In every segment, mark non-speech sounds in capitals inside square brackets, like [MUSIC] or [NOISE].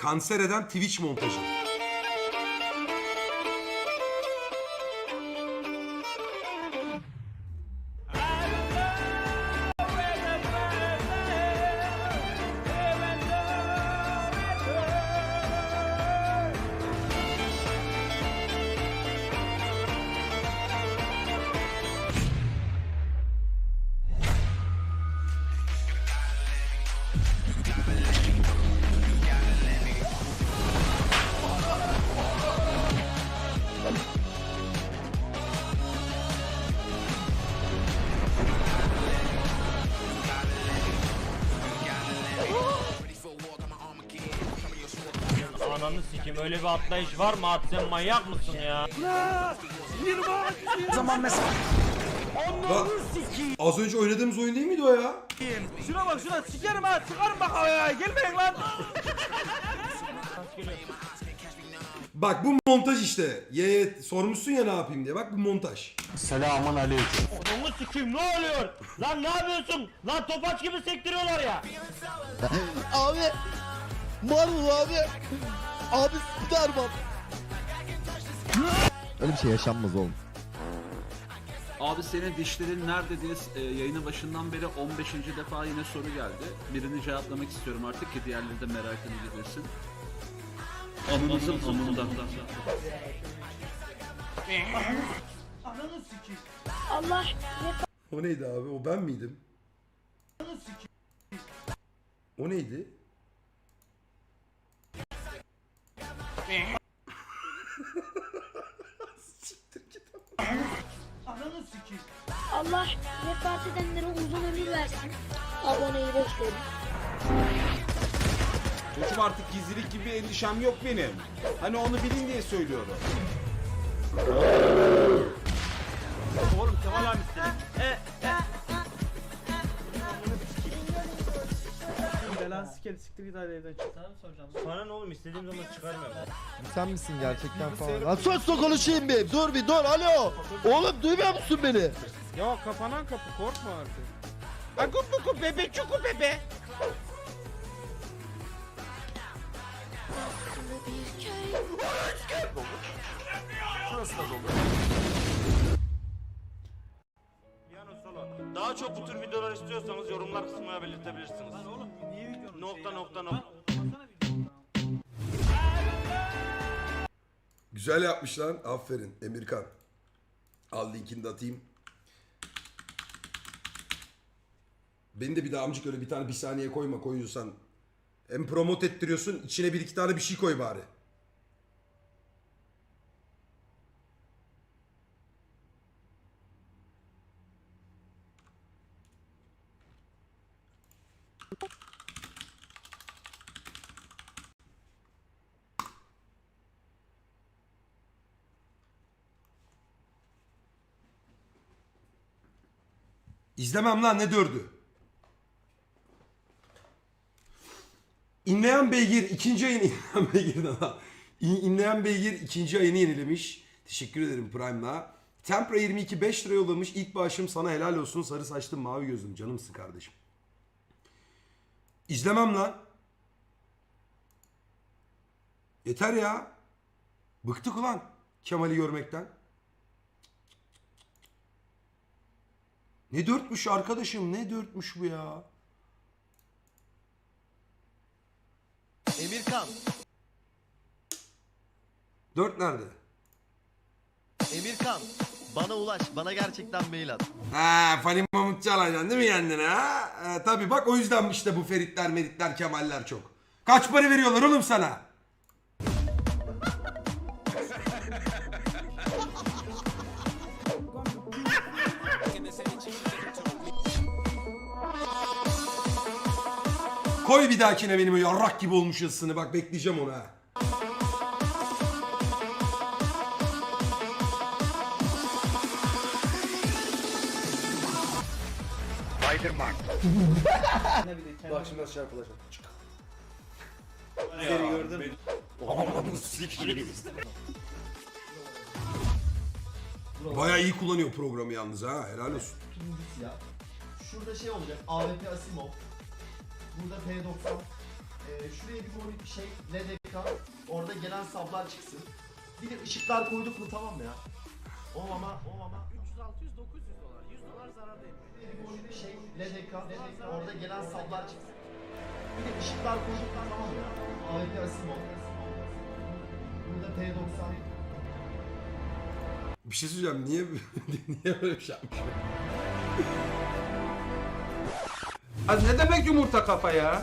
kanser eden Twitch montajı. Ananı sikim öyle bir atlayış var mı at sen manyak mısın ya? Bak, az önce oynadığımız oyun değil miydi o ya? Şuna bak şuna sikerim ha çıkarım bak havaya gelmeyin lan. Bak bu montaj işte. Ye sormuşsun ya ne yapayım diye. Bak bu montaj. Onu sikim ne oluyor? Lan ne yapıyorsun? Lan topaç gibi sektiriyorlar ya. Abi Marvel abi Abi Superman Öyle bir şey yaşanmaz oğlum Abi senin dişlerin nerede diye e, yayının başından beri 15. defa yine soru geldi. Birini cevaplamak istiyorum artık ki diğerleri de merakını gidersin. Amınızın amından. Allah O neydi abi? O ben miydim? O neydi? Allah vefat edenlere uzun ömür versin. Aboneyi beklerim. Çocuğum artık gizlilik gibi endişem yok benim. Hani onu bilin diye söylüyorum. Oğlum Kemal abi. E Belan siker siktir git hadi evden çık. Sana mı soracağım? Sana ne oğlum istediğim zaman çıkarmıyorum. Sen misin gerçekten falan Lan sus da konuşayım bir dur bir dur alo Oğlum duymuyor musun beni Ya kapanan kapı korkma artık. Akut buku bebe çuku bebe. Piyano Daha çok bu tür videolar istiyorsanız yorumlar kısmına belirtebilirsiniz. Lan oğlum niye videonun Nokta nokta nokta. Güzel yapmış lan. Aferin Emirkan. Al linkini de atayım. Beni de bir daha amcık öyle bir tane bir saniye koyma koyuyorsan. Hem promote ettiriyorsun içine bir iki tane bir şey koy bari. İzlemem lan ne dördü. İnleyen Beygir ikinci ayını [LAUGHS] İnleyen Beygir'den ha. İn- İnleyen Beygir ikinci ayını yenilemiş. Teşekkür ederim Prime'la. Tempra 22 5 lira yollamış. İlk bağışım sana helal olsun. Sarı saçlı mavi gözlüm. Canımsın kardeşim. İzlemem lan. Yeter ya. Bıktık ulan Kemal'i görmekten. Ne dörtmüş arkadaşım ne dörtmüş bu ya. Emirkan Dört nerede? Emirkan Bana ulaş bana gerçekten mail at Ha Fani Mahmut çalacaksın değil mi kendine ha? ha tabii bak o yüzden işte bu Feritler, Meritler, Kemaller çok. Kaç para veriyorlar oğlum sana? Koy bir dahakine benim o yarrak gibi olmuş yazısını bak bekleyeceğim onu ha. Bak şimdi nasıl çarpılacak. Bayağı iyi kullanıyor programı yalnız ha helal olsun. ya. Şurada şey olacak AWP Asimov Burada P90 Ee, şuraya bir koy şey led ekran. Orada gelen sablar çıksın. Bir de ışıklar koyduk mu tamam ya. O ama o ama 300 600 900 dolar. 100 dolar zarardayım. Bir şey ekran. Orada gelen sablar çıksın. Bir de ışıklar koyduk mu tamam ya. AWP Asimo. Burada T90 Bir şey söyleyeceğim. Niye [LAUGHS] niye böyle bir şey yapmış? Az ne demek yumurta kafa ya?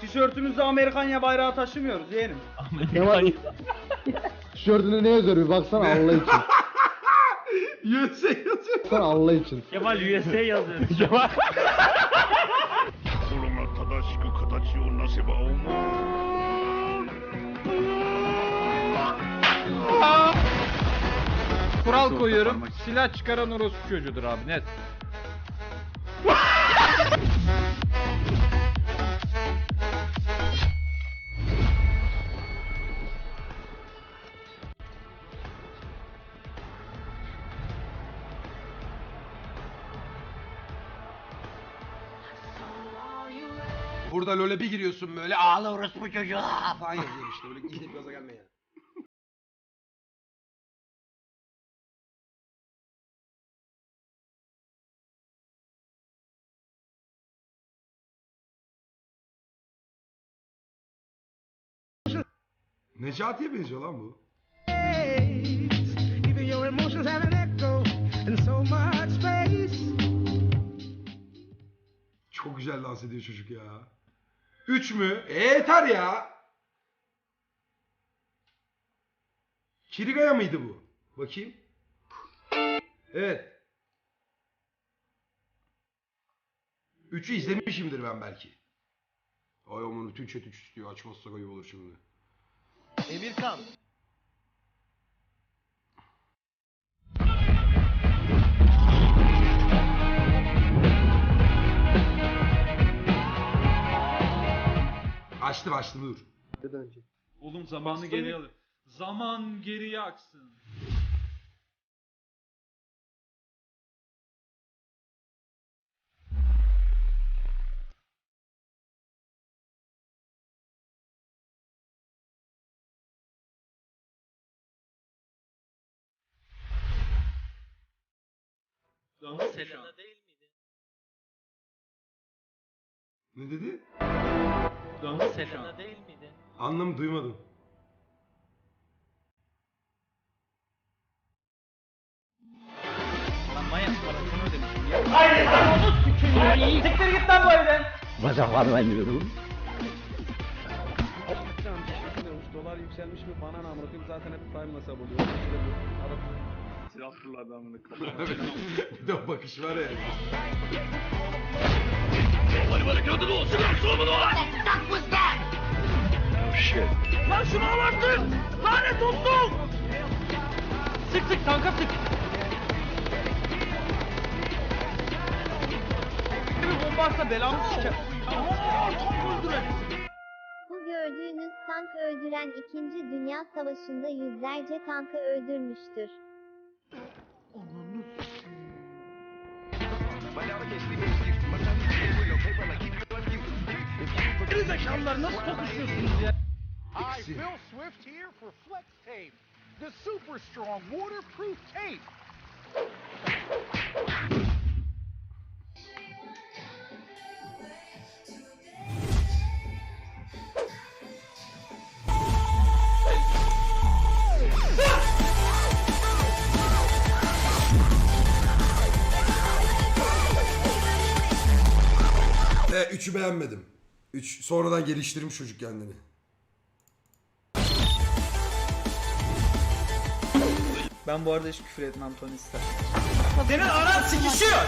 tişörtümüzde Amerikanya bayrağı taşımıyoruz yeğenim. Tişörtüne ne yazıyor bir baksana Allah için. USA yazıyor. Baksana Allah için. Kemal USA yazıyor. [LAUGHS] 心が正しく形をなせば思う Kural koyuyorum. Silah çıkaran orospu çocuğudur abi net. [LAUGHS] Burada LoL'e bir giriyorsun böyle ağla orospu çocuğu falan yazıyor işte böyle gidip gaza gelme ya. Necati'ye benziyor lan bu. Çok güzel dans ediyor çocuk ya. Üç mü? E yeter ya. Kirigaya mıydı bu? Bakayım. Evet. Üçü izlemişimdir ben belki. Ay aman bütün chat üç istiyor. Açmazsak ayıp olur şimdi. Emirkan. Açtım açtım dur. Oğlum zamanı geriye alır. Zaman geriye aksın. Selena değil miydi? Ne dedi? Selena değil miydi? Anlamı duymadım. Lan manyak parasını ödemişim ya. Hayır! Siktir git lan bu evden! Bacaklarla yürüyorum. Dolar yükselmiş mi bana ne amına koyayım zaten hep prime hesap oluyor. İşte bu. Arap Silah fırladı amına Evet. bir de o bakış var ya. Lan şunu abarttın! Lanet olsun! Sık sık tanka sık! Bir bomba atsa belamı siker. Bu gördüğünüz tank öldüren 2. Dünya Savaşı'nda yüzlerce tankı öldürmüştür. Gerizekalılar nasıl konuşuyorsunuz ya? Hi, Phil Swift here for Flex Tape, the super strong waterproof tape. E, üçü beğenmedim. Üç sonradan geliştirmiş çocuk kendini. Ben bu arada hiç küfür etmem Tony Stark. Senin aran sikişiyor.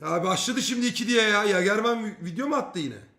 Ya başladı şimdi iki diye ya. Ya Germen video mu attı yine?